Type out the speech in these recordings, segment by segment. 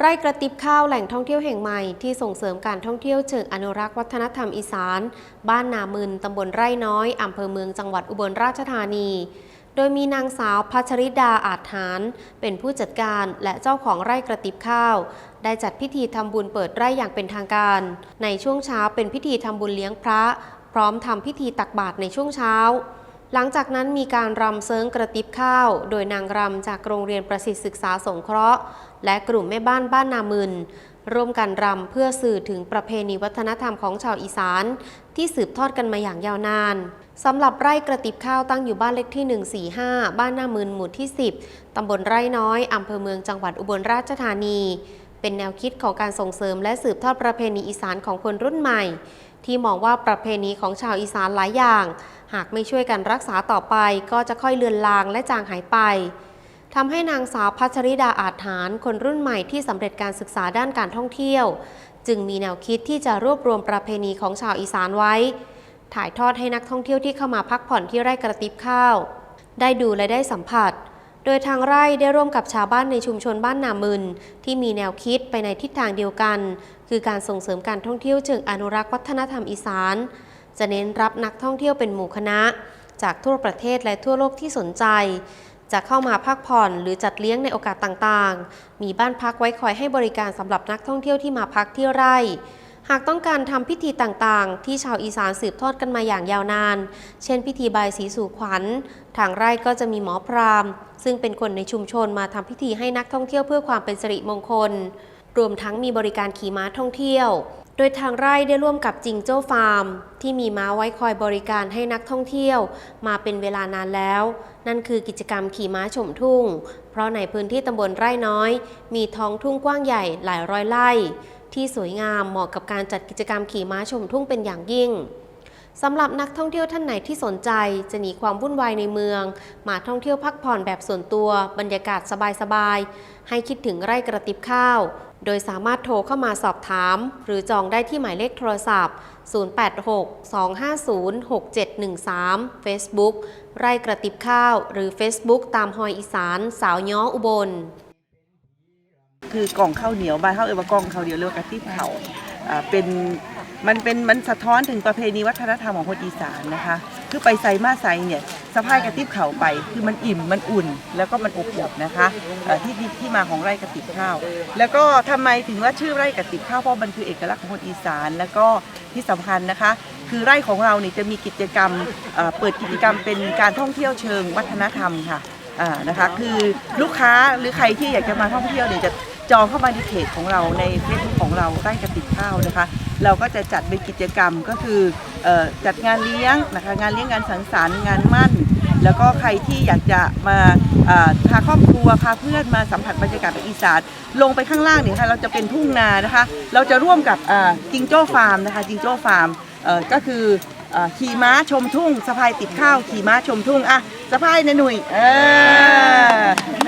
ไร่กระติบข้าวแหล่งท่องเที่ยวแห่งใหม่ที่ส่งเสริมการท่องเที่ยวเชิงอนุรักษ์วัฒนธรรมอีสาน บ้านนามึนตำบลไร่น้อยอำเภอเมืองจังหวัดอุบลราชธานี โดยมีนางสาวพัชริดาอาจหาร เป็นผู้จัดการและเจ้าของไร่กระติบข้าว ได้จัดพิธีทำบุญเปิดไร่อย่างเป็นทางการ ในช่วงเช้าเป็นพิธีทำบุญเลี้ยงพระ พร้อมทำพิธีตักบาตรในช่วงเช้า หลังจากนั้นมีการรำเซิงกระติบข้าว โดยนางรำจากโรงเรียนประสิทธิศึกษาสงเคราะห์ และกลุ่มแม่บ้านบ้านนามึนร่วมกันรำเพื่อสื่อถึงประเพณีวัฒนธรรมของชาวอีสาน ที่สืบทอดกันมาอย่างยาวนานสำหรับไร่กระติบข้าวตั้งอยู่บ้านเลขที่ 145 บ้านนามึนหมู่ที่ 10 ตำบลไร่น้อยอำเภอเมืองจังหวัดอุบลราชธานี เป็นแนวคิดของการส่งเสริมและสืบทอดประเพณีอีสานของคนรุ่นใหม่ ที่มองว่าประเพณีของชาวอีสานหลายอย่าง หากไม่ช่วยกันรักษาต่อไปก็จะค่อยเลือนลางและจางหายไปทำให้นางสาวพัชริดาอาจหารคนรุ่นใหม่ที่สำเร็จการศึกษาด้านการท่องเที่ยว จึงมีแนวคิดที่จะรวบรวมประเพณีของชาวอีสานไว้ ถ่ายทอดให้นักท่องเที่ยวที่เข้ามาพักผ่อนที่ไร่กระติบข้าว ได้ดูและได้สัมผัส โดยทางไร่ได้ร่วมกับชาวบ้านในชุมชนบ้านนามึน ที่มีแนวคิดไปในทิศทางเดียวกัน คือการส่งเสริมการท่องเที่ยวเชิงอนุรักษ์วัฒนธรรมอีสาน จะเน้นรับนักท่องเที่ยวเป็นหมู่คณะ จากทั่วประเทศและทั่วโลกที่สนใจ จะเข้ามาพักผ่อนหรือจัดเลี้ยงในโอกาสต่างๆ มีบ้านพักไว้คอยให้บริการสำหรับนักท่องเที่ยวที่มาพักที่ไร่หากต้องการทำพิธีต่างๆ ที่ชาวอีสานสืบทอดกันมาอย่างยาวนาน เช่น พิธีบายสีสู่ขวัญ ทางไร่ก็จะมีหมอพราหมณ์ ซึ่งเป็นคนในชุมชนมาทำพิธีให้นักท่องเที่ยวเพื่อความเป็นสิริมงคล รวมทั้งมีบริการขี่ม้าท่องเที่ยว โดยทางไร่ได้ร่วมกับจิงโจ้ฟาร์ม ที่มีม้าไว้คอยบริการให้นักท่องเที่ยว มาเป็นเวลานานแล้ว นั่นคือกิจกรรมขี่ม้าชมทุ่ง เพราะในพื้นที่ตำบลไร่น้อย มีท้องทุ่งกว้างใหญ่หลายร้อยไร่ ที่สวยงามเหมาะกับการจัดกิจกรรมขี่ม้าชมทุ่งเป็นอย่างยิ่งสำหรับนักท่องเที่ยวท่านไหนที่สนใจจะหนีความวุ่นวายในเมือง มาท่องเที่ยวพักผ่อนแบบส่วนตัว บรรยากาศสบายๆ ให้คิดถึงไร่กระติบข้าว โดยสามารถโทรเข้ามาสอบถาม หรือจองได้ที่หมายเลขโทรศัพท์ 086-250-6713 Facebook ไร่กระติบข้าว หรือ Facebook ตามหอยอีสาน สาวย้ออุบล คือกล่องข้าวเหนียวบ้านข้าวเอวากล่องข้าวเหนียวเรียกว่ากระติบเขาอ่าเป็นมันเป็นมันสะท้อนถึงประเพณีวัฒนธรรมของคนอีสานนะคะ คือไปใส่มาใส่เนี่ย สะพายกระติบเข่าไป คือมันอิ่มมันอุ่น แล้วก็มันอบอุ่นนะคะที่ที่ที่มาของไร่กระติบข้าว แล้วก็ทำไมถึงว่าชื่อไร่กระติบข้าวเพราะมันคือเอกลักษณ์ของคนอีสาน แล้วก็ที่สำคัญนะคะ คือไร่ของเราเนี่ยจะมีกิจกรรมเปิดกิจกรรมเป็นการท่องเที่ยวเชิงวัฒนธรรมค่ะนะคะคือลูกค้าหรือใครที่อยากจะมาท่องเที่ยวเนี่ยจะจองเข้ามาในเพจของเราในเฟซบุ๊กของเราไร่กระติบข้าวนะคะ เราก็จะจัดเป็นกิจกรรมก็คือเออจัดงานเลี้ยงนะคะงานเลี้ยงงานสังสรรค์งานมั่น แล้วก็ใครที่อยากจะมาเอ่อพาครอบครัวพาเพื่อนมาสัมผัสบรรยากาศแบบอีสานลงไปข้างล่างเนี่ยค่ะเราจะเป็นทุ่งนานะคะ เราจะร่วมกับเอ่อจิงโจ้ฟาร์มนะคะจิงโจ้ฟาร์มเอ่อก็คือเอ่อขี่ม้าชมทุ่งสะพายติดข้าวขี่ม้าชมทุ่งอะสะพายนะหนุ่ยเออ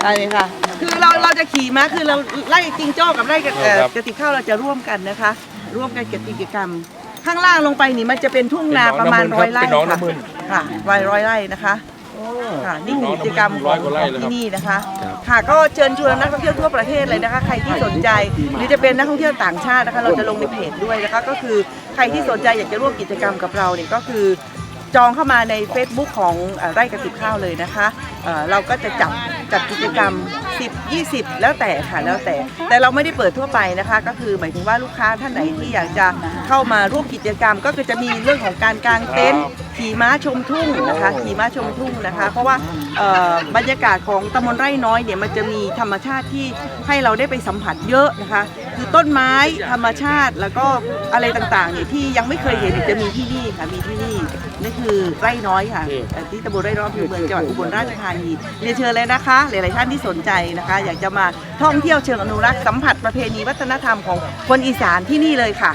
อันนี้ค่ะ คือเราเราจะขี่ม้าคือเราไล่จิงโจ้กับไล่กระเอ่อกระติบข้าวเราจะร่วมกันนะคะ ร่วมกันกับกิจกรรม ข้างล่างลงไปนี่มันจะเป็นทุ่งนาประมาณร้อยไร่เป็นน้องค่ะน้ำมึน ค่ะร้อยร้อยไร่นะคะค่ะนี่คือกิจกรรมขร้อองยกว่าไร่เลยครับ ที่นี่นะคะ ค่ะก็เชิญชวนนักท่องเที่ยวทั่วประเทศเลยนะคะ ใครที่สนใจหรือจะเป็นนักท่องเที่ยวต่างชาตินะคะ เราจะลงในเพจด้วยนะคะก็คือใครที่สนใจอยากจะร่วมกิจกรรมกับเราเนี่ยก็คือ จองเข้ามาใน Facebook ของเอ่อไร่กระติบข้าวเลยนะคะเอ่อเราก็จะจับจัดกิจกรรม 10 20 แล้วแต่ค่ะแล้วแต่ แต่เราไม่ได้เปิดทั่วไปนะคะ ก็คือหมายถึงว่าลูกค้าท่านไหนที่อยากจะเข้ามาร่วมกิจกรรม ก็คือจะมีเรื่องของการกางเต็นท์ขี่ม้าชมทุ่งนะคะขี่ม้าชมทุ่งนะคะ เพราะว่าเอ่อบรรยากาศของตำบลไร่น้อยเนี่ยมันจะมีธรรมชาติที่ให้เราได้ไปสัมผัสเยอะนะคะคือ ต้นไม้ธรรมชาติแล้วก็อะไรต่างๆเนี่ยที่ยังไม่เคยเห็นจะมีที่นี่ค่ะมีที่นี่นี่คือไร่น้อยค่ะเอ่อที่ตำบลไร่น้อยอำเภอเมืองจังหวัดอุบลราชธานีเรียนเชิญเลยนะคะ หลายๆท่านที่สนใจนะคะ อยากจะมาท่องเที่ยวเชิงอนุรักษ์สัมผัสประเพณีวัฒนธรรมของคนอีสานที่นี่เลยค่ะ